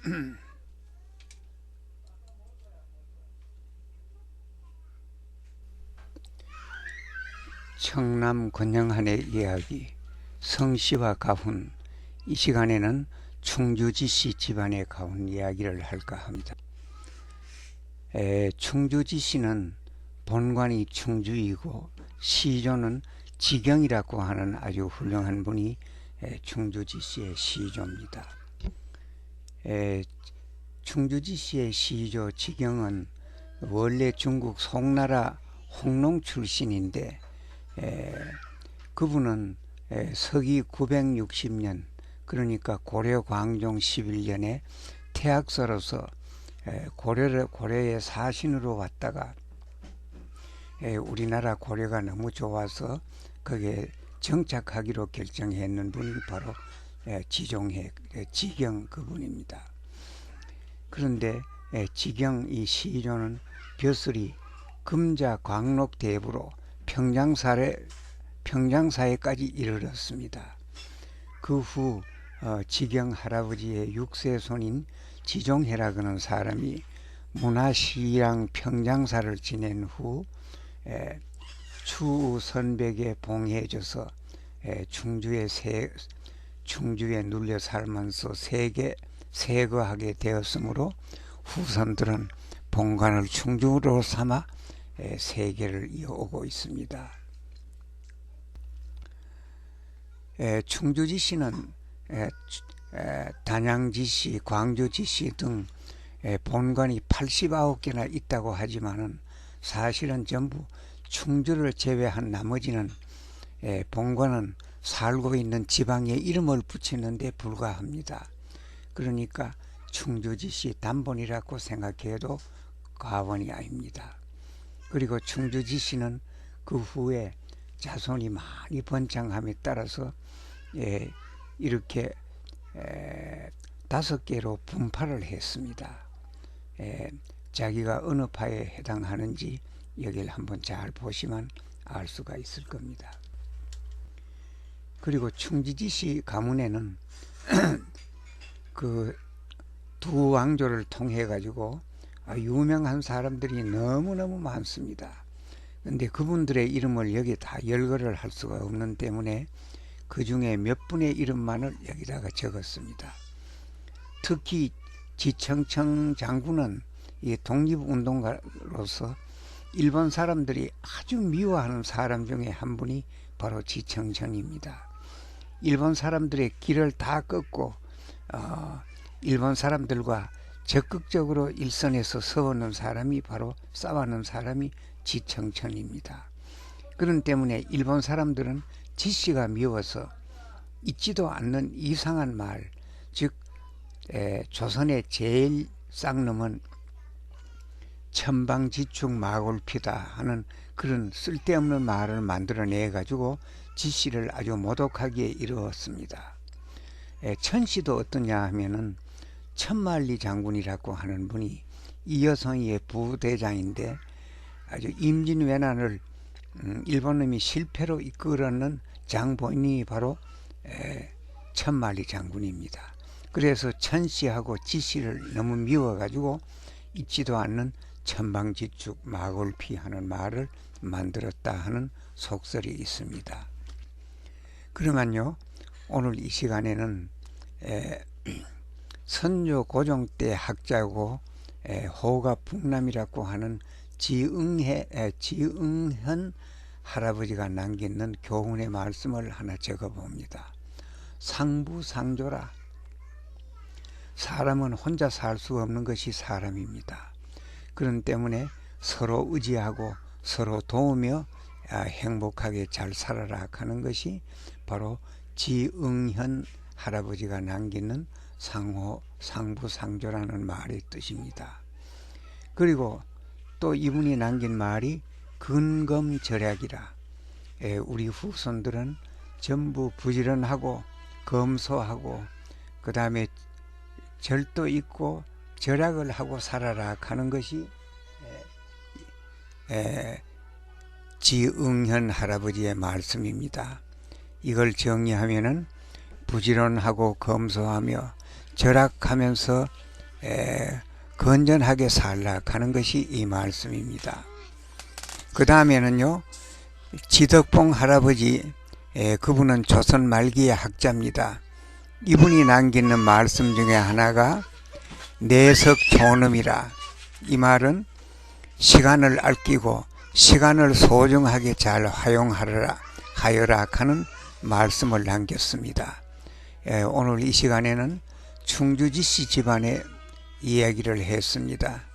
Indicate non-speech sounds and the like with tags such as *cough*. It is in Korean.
*clears throat* 청남 권영한의 이야기 성씨와 가훈 이 시간에는 충주지씨 집안에 가훈 이야기를 할까 합니다. 에, 충주지씨는 본관이 충주이고 시조는 지경이라고 하는 아주 훌륭한 분이 에, 충주지씨의 시조입니다. 에, 충주지씨의 시조 지경은 원래 중국 송나라 홍농 출신인데 에, 그분은 에, 서기 960년 그러니까 고려 광종 11년에 태학서로서 에, 고려를 고려의 사신으로 왔다가 에, 우리나라 고려가 너무 좋아서 거기에 정착하기로 결정했는 분이 바로 에, 지종해 에, 지경 그분입니다. 그런데 에, 지경 이 시조는 벼슬이 금자 광록 대부로 평장사에 평장사에까지 이르렀습니다. 그후 어, 지경 할아버지의 육세 손인 지종해라그는 사람이 문화시랑 평장사를 지낸 후 에, 추 선백에 봉해져서 에, 충주에 세, 충주에 눌려 살면서 세계 세거하게 되었으므로 후손들은 본관을 충주로 삼아 에, 세계를 이어오고 있습니다. 에, 충주지시는 단양지시, 광주지시 등 에, 본관이 89개나 있다고 하지만은 사실은 전부 충주를 제외한 나머지는 에, 본관은 살고 있는 지방에 이름을 붙이는 데 불과합니다. 그러니까 충주지시 단본이라고 생각해도 과언이 아닙니다. 그리고 충주지시는 그 후에 자손이 많이 번창함에 따라서 예, 이렇게 에, 다섯 개로 분파를 했습니다. 에, 자기가 어느 파에 해당하는지 여기를 한번 잘 보시면 알 수가 있을 겁니다. 그리고 충주지시 가문에는 *clears throat* 그 두 왕조를 통해 가지고 아, 유명한 사람들이 너무너무 많습니다. 근데 그분들의 이름을 여기 다 열거를 할 수가 없는 때문에 그 중에 몇 분의 이름만을 여기다가 적었습니다. 특히 지청청 장군은 이 독립운동가로서 일본 사람들이 아주 미워하는 사람 중에 한 분이 바로 지청천입니다. 일본 사람들의 길을 다 끊고 어, 일본 사람들과 적극적으로 일선에서 서오는 사람이 바로 싸우는 사람이 지청천입니다. 그런 때문에 일본 사람들은 지씨가 미워서 있지도 않는 이상한 말, 즉 에, 조선의 제일 쌍놈은 천방지축 마골피다 하는 그런 쓸데없는 말을 만들어내 가지고 지씨를 아주 모독하기에 이르렀습니다. 에, 천씨도 어떠냐 하면은 천만리 장군이라고 하는 분이 이여성이의 부대장인데 아주 임진왜란을 음, 일본놈이 실패로 이끌었는 장본인이 바로 에, 천만리 장군입니다. 그래서 천씨하고 지씨를 너무 미워가지고 있지도 않는 천방지축 마골피 하는 말을 만들었다 하는 속설이 있습니다. 그러면요 오늘 이 시간에는 에, 선조 고종 때 학자고 에, 호가 북남이라고 하는 지응해 에, 지응현 할아버지가 남기는 교훈의 말씀을 하나 적어봅니다. 상부상조라 사람은 혼자 살 수 없는 것이 사람입니다. 그런 때문에 서로 의지하고 서로 도우며 아, 행복하게 잘 살아라 하는 것이 바로 지응현 할아버지가 남기는 상호 상부상조라는 말의 뜻입니다. 그리고 또 이분이 남긴 말이 근검절약이라 에, 우리 후손들은 전부 부지런하고 검소하고 그 다음에 절도 있고 절약을 하고 살아라 하는 것이 에, 에, 지응현 할아버지의 말씀입니다. 이걸 정리하면은 부지런하고 검소하며 절약하면서 에, 건전하게 살라 하는 것이 이 말씀입니다. 그 다음에는요, 지덕봉 할아버지, 에, 그분은 조선 말기의 학자입니다. 이분이 남기는 말씀 중에 하나가 내석 존음이라. 이 말은 시간을 아끼고 시간을 소중하게 잘 활용하라 하여라 하는 말씀을 남겼습니다. 에, 오늘 이 시간에는 충주지 씨 집안의 이야기를 했습니다.